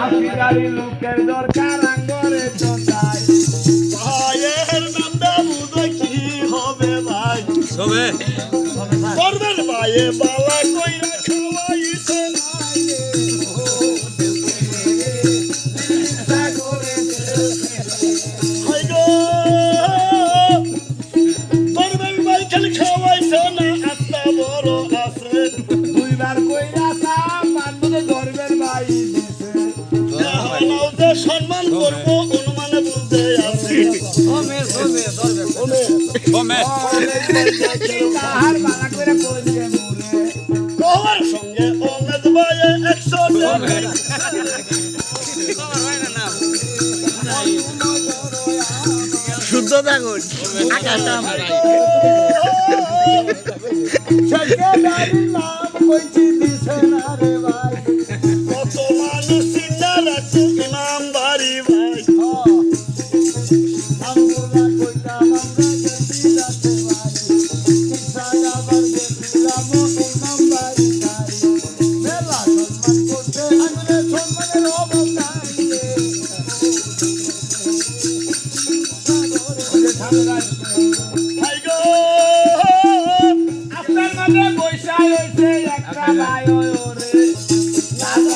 আশিকারি লোকের দরকার করে চন্দাই ভাইয়ের নামটা বুঝে কি হবে ভাই? সবে করবেন ভাইয়ে বালা তোমার সঙ্গে অনেক বয়ে শুদ্ধ থাকুন আকাশ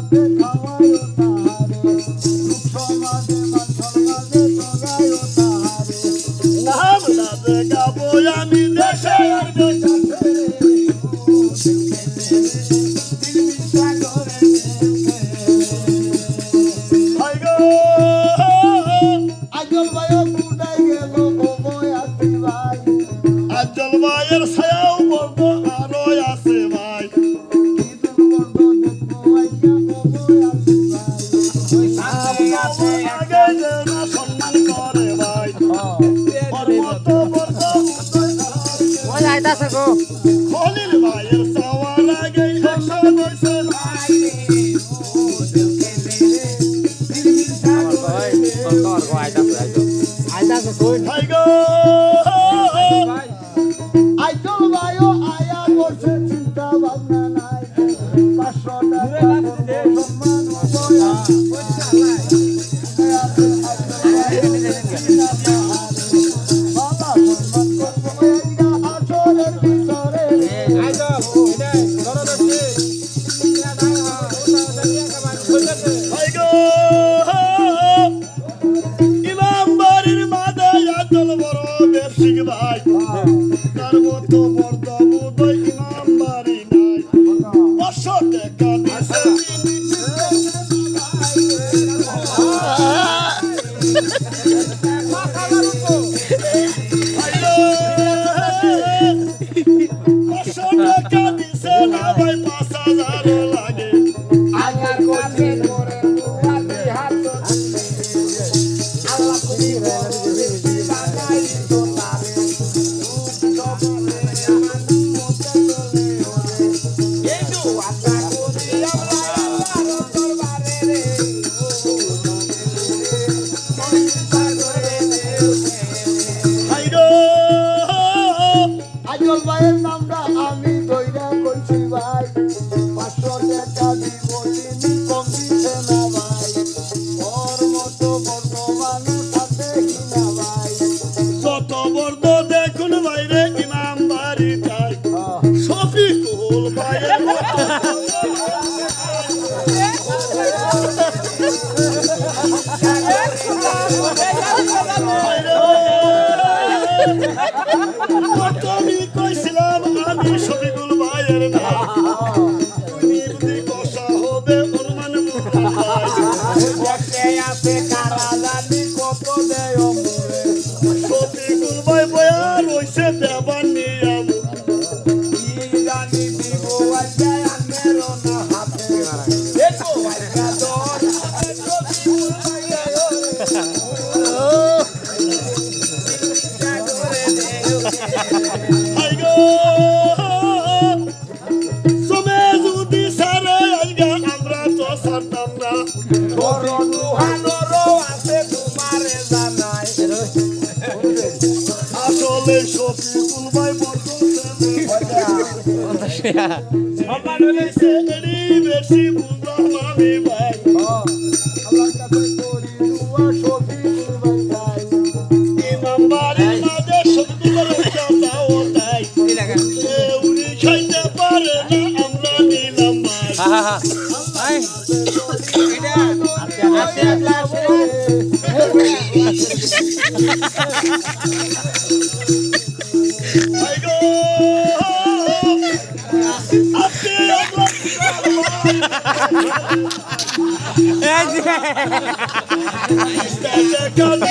Cadê cavalo? Tá? કોઈ দাদা Vẫn সম্মান হয়েছে Esta canción es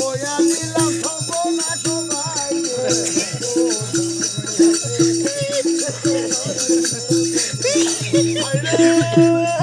诶 嘿